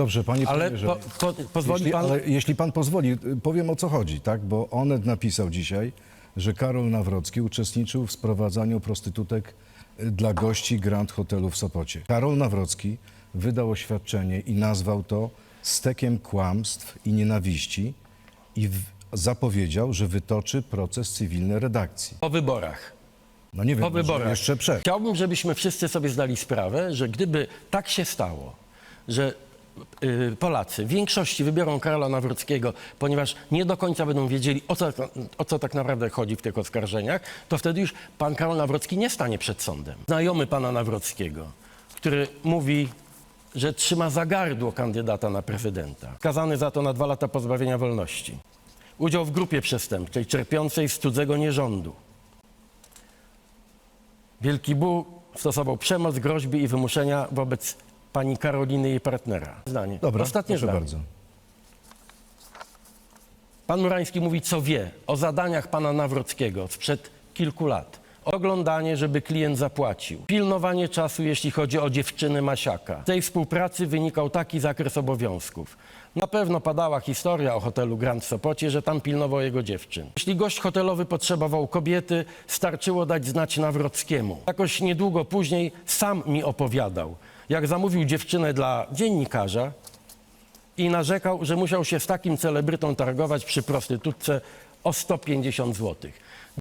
Dobrze, panie Ale premierze. po, po, pozwoli jeśli, pan... ale jeśli pan pozwoli, powiem o co chodzi, tak? Bo Onet napisał dzisiaj, że Karol Nawrocki uczestniczył w sprowadzaniu prostytutek y, dla gości Grand Hotelu w Sopocie. Karol Nawrocki wydał oświadczenie i nazwał to stekiem kłamstw i nienawiści i w, zapowiedział, że wytoczy proces cywilny redakcji. Po wyborach. No nie wiem, Po wyborach. jeszcze przed. Chciałbym, żebyśmy wszyscy sobie zdali sprawę, że gdyby tak się stało, że Polacy w większości wybiorą Karola Nawrockiego, ponieważ nie do końca będą wiedzieli, o co, o co tak naprawdę chodzi w tych oskarżeniach, to wtedy już pan Karol Nawrocki nie stanie przed sądem. Znajomy pana Nawrockiego, który mówi, że trzyma za gardło kandydata na prezydenta, skazany za to na dwa lata pozbawienia wolności. Udział w grupie przestępczej czerpiącej z cudzego nierządu. Wielki Bóg stosował przemoc, groźby i wymuszenia wobec pani Karoliny i jej partnera. Zdanie. Dobra, Ostatnie proszę zdanie. bardzo. Pan Murański mówi, co wie o zadaniach pana Nawrockiego sprzed kilku lat. Oglądanie, żeby klient zapłacił. Pilnowanie czasu, jeśli chodzi o dziewczyny Masiaka. Z tej współpracy wynikał taki zakres obowiązków. Na pewno padała historia o hotelu Grand Sopocie, że tam pilnował jego dziewczyn. Jeśli gość hotelowy potrzebował kobiety, starczyło dać znać Nawrockiemu. Jakoś niedługo później sam mi opowiadał, jak zamówił dziewczynę dla dziennikarza, i narzekał, że musiał się z takim celebrytą targować przy prostytutce o 150 zł.